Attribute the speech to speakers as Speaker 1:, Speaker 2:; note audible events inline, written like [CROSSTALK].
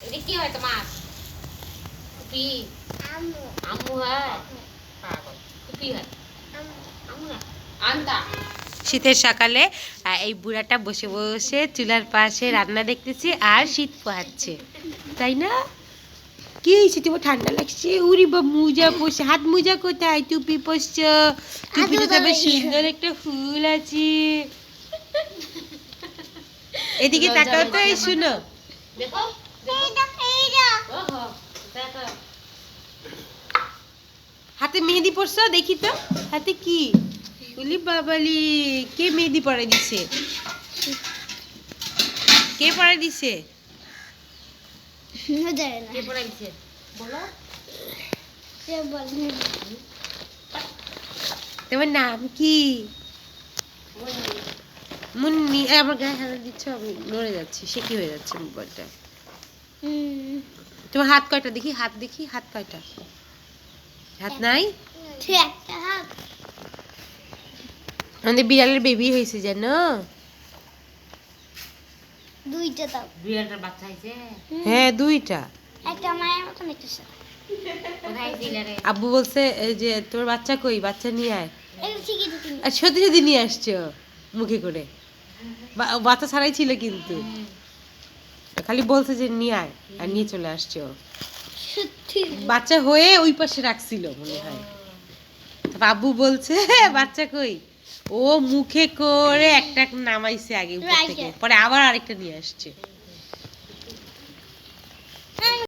Speaker 1: এটা কি হয় তোমার? কুপি।
Speaker 2: আম্মু
Speaker 1: আম্মু হয়? পাগল। কুপি হয়। আম্মু না। আন্তা।
Speaker 3: শীতের সকালে এই বুড়াটা বসে বসে চুলার পাশে রান্না দেখতেছে আর শীত পোহাচ্ছে। তাই না? কি হয়েছে তোমার ঠান্ডা লাগছে? উরি বা মুজা পরছে হাত মুজা কোথায়? টুপি পড়ছ টুপিতে তবে সুন্দর একটা ফুল আছে। [LAUGHS] এদিকে তাকাও তো এই শুনো।
Speaker 1: দেখো।
Speaker 3: হাতে মেহেদি পরছো? দেখি তো। হাতে কি? বলি বাবালি কে মেহেদি পরে দিছে? কে পরে দিছে?
Speaker 2: নজরে
Speaker 1: কে পড়া দিছে? বলো।
Speaker 3: তোমার নাম কি? মুন্নি। আমার গায়ে হাত দিচ্ছ আমি নড়ে যাচ্ছি। সে কি হয়ে যাচ্ছে মোবাইলটা? তোমার হাত কয়টা? দেখি হাত দেখি হাত কয়টা? হাত নাই? আমাদের বিড়ালের বেবি হয়েছে যেন।
Speaker 2: দুইটা দাও।
Speaker 1: বিড়ালটার বাচ্চা হয়েছে?
Speaker 3: হ্যাঁ দুইটা।
Speaker 2: একটা মায়ের মতন একটা
Speaker 3: আব্বু বলছে এই যে তোমার বাচ্চা কই? বাচ্চা নিয়ে আয়। আর সত্যি সত্যি নিয়ে আসছো মুখে করে। বাচ্চা ছাড়াই ছিল কিন্তু। খালি বলছে যে নিয়ে আয় আর নিয়ে চলে আসছে
Speaker 2: ও।
Speaker 3: বাচ্চা হয়ে ওই পাশে রাখছিল মনে হয়। বাবু বলছে বাচ্চা কই? ও মুখে করে একটা নামাইছে আগে উপর থেকে পরে আবার আরেকটা নিয়ে আসছে।